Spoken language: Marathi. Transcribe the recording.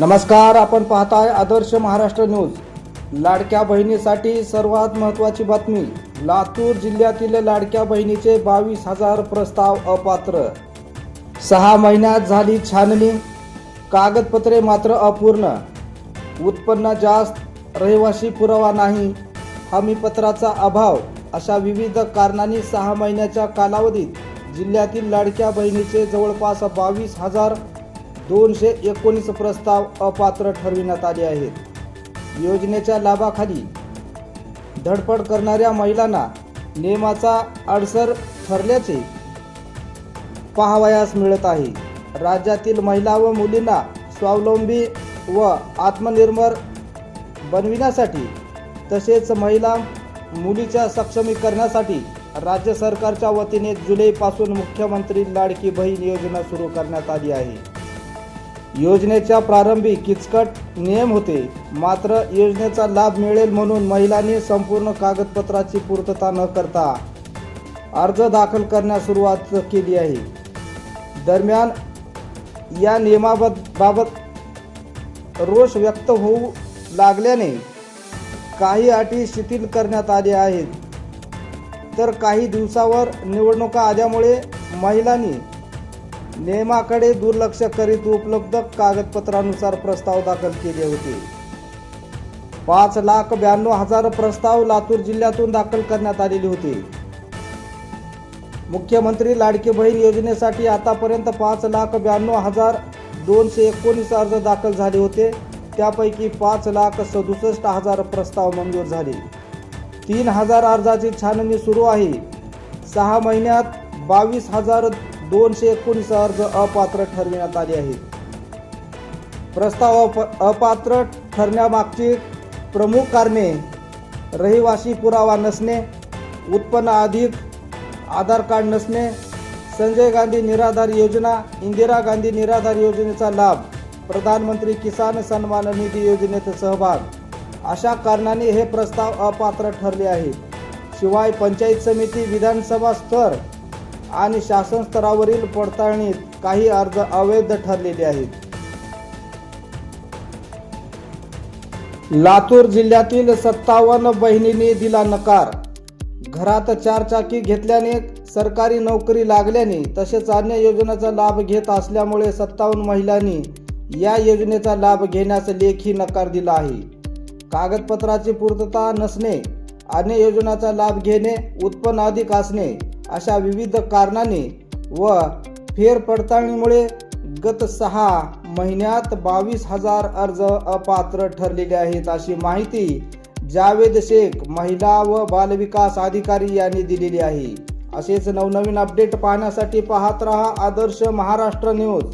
नमस्कार आपण पाहताय आदर्श महाराष्ट्र न्यूज. लाडक्या बहिणीसाठी सर्वात महत्त्वाची बातमी लातूर जिल्ह्यातील लाडक्या बहिणीचे बावीस हजार प्रस्ताव अपात्र. सहा महिन्यात झाली छाननी कागदपत्रे मात्र अपूर्ण. उत्पन्न जास्त रहिवासी पुरावा नाही हमीपत्राचा अभाव अशा विविध कारणांनी सहा महिन्याच्या कालावधीत जिल्ह्यातील लाडक्या बहिणीचे जवळपास बावीस हजार दोनशे एकोणीस प्रस्ताव अपात्र ठरविण्यात आले आहेत. योजनेच्या लाभाखाली धडपड करणाऱ्या महिलांना नियमाचा अडसर ठरल्याचे पाहावयास मिळत आहे. राज्यातील महिला व मुलींना स्वावलंबी व आत्मनिर्भर बनविण्यासाठी तसेच महिला मुलीच्या सक्षमीकरणासाठी राज्य सरकारच्या वतीने जुलैपासून मुख्यमंत्री लाडकी बहीण योजना सुरू करण्यात आली आहे. योजनेच्या प्रारंभी किचकट नियम होते. मात्र योजनेचा लाभ मिळेल म्हणून महिलांनी संपूर्ण कागदपत्राची पूर्तता न करता अर्ज दाखल करण्यास सुरुवात केली आहे. दरम्यान या नियमाबाबत रोष व्यक्त होऊ लागल्याने काही अटी शिथिल करण्यात आल्या आहेत. तर काही दिवसावर निवडणुका आल्यामुळे महिलांनी नियमाकडे दुर्लक्ष करीत उपलब्ध कागदपत्रानुसार प्रस्ताव दाखल केले होते. पाच लाख ब्याण्णव हजार प्रस्ताव लातूर जिल्ह्यातून दाखल करण्यात आलेले होते. मुख्यमंत्री लाडकी बहीण योजनेसाठी आतापर्यंत पाच लाख ब्याण्णव हजार दोनशे एकोणीस अर्ज दाखल झाले होते. त्यापैकी पाच लाख सदुसष्ट हजार प्रस्ताव मंजूर झाले. तीन हजार अर्जाची छाननी सुरू आहे. सहा महिन्यात बावीस हजार दोनशे एकोणीस अर्ज अपात्र ठरविण्यात आले आहेत. प्रस्ताव अप अपात्र ठरण्यामागची प्रमुख कारणे रहिवासी पुरावा नसणे उत्पन्न अधिक आधार कार्ड नसणे संजय गांधी निराधार योजना इंदिरा गांधी निराधार योजनेचा लाभ प्रधानमंत्री किसान सन्मान निधी योजनेत सहभाग अशा कारणाने हे प्रस्ताव अपात्र ठरले आहेत. शिवाय पंचायत समिती विधानसभा स्तर आणि शासन स्तरावरील पडताळणीत काही अर्ज अवैध ठरलेले आहेत. लातूर जिल्ह्यातील सत्तावन्न बहिणींनी दिला नकार. घरात चारचाकी घेतल्याने सरकारी नोकरी लागल्याने तसेच अन्य योजनेचा लाभ घेत असल्यामुळे सत्तावन्न महिलांनी या योजनेचा लाभ घेण्यास लेखी नकार दिला आहे. कागदपत्राची पूर्तता नसणे अन्य योजनाचा लाभ घेणे उत्पन्न अधिक असणे अशा विविध कारणाने व फेरपडताळणीमुळे गत सहा महिन्यात बावीस हजार अर्ज अपात्र ठरलेले आहेत अशी माहिती जावेद शेख महिला व बालविकास अधिकारी यांनी दिलेली आहे. असेच नवनवीन अपडेट पाहण्यासाठी पाहत रहा आदर्श महाराष्ट्र न्यूज.